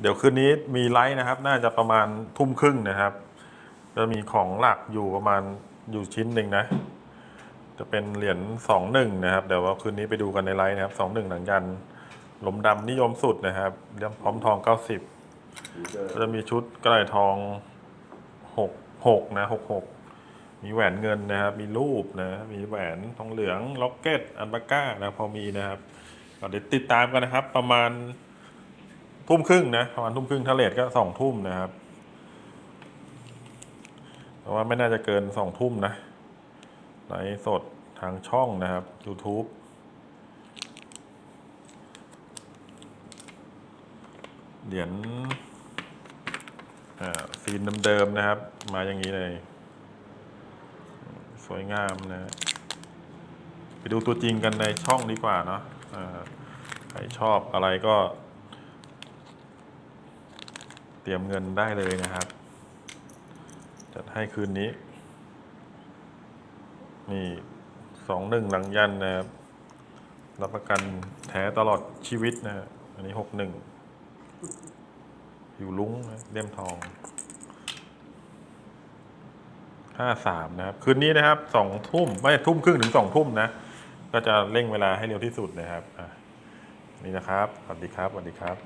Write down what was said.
เดี๋ยวคืนนี้มีไลฟ์นะครับ น่าจะประมาณทุ่มครึ่งนะครับ จะมีของหลักอยู่ประมาณอยู่ชิ้นหนึ่งนะ จะเป็นเหรียญสองหนึ่งนะครับ เดี๋ยวว่าคืนนี้ไปดูกันในไลฟ์นะครับสองหนึ่งหนังยันหลมดำนิยมสุดนะครับเรียมพร้อมทองเก้าสิบก็จะมีชุดกระไรทองหกหกนะหกหกมีแหวนเงินนะครับ มีรูปนะ มีแหวนทองเหลือง ล็อกเก็ต อันบาก้านะ พอมีนะครับเดี๋ยวติดตามกันนะครับ ประมาณ ทุ่มครึ่งนะประมาณทุ่มครึ่งถ้าเลทก็สองทุ่มนะครับแต่ว่าไม่น่าจะเกินสองทุ่มนะไลฟ์สดทางช่องนะครับ YouTube เหรียญซีนเดิมๆนะครับ มาอย่างนี้เลย สวยงามนะ ไปดูตัวจริงกันในช่องดีกว่าเนาะใครชอบอะไรก็ เตรียมเงินได้เลยนะครับ จัดให้คืนนี้ นี่สองหนึ่งหลังยันนะครับ รับประกันแท้ตลอดชีวิตนะฮะอันนี้หกหนึ่งผิวลุ้งนะเลี่ยมทองห้าสามนะครับ คืนนี้นะครับสองทุ่มไม่ทุ่มครึ่งถึงสองทุ่มนะ ก็จะเร่งเวลาให้เร็วที่สุดนะครับนี่นะครับ สวัสดีครับ สวัสดีครับ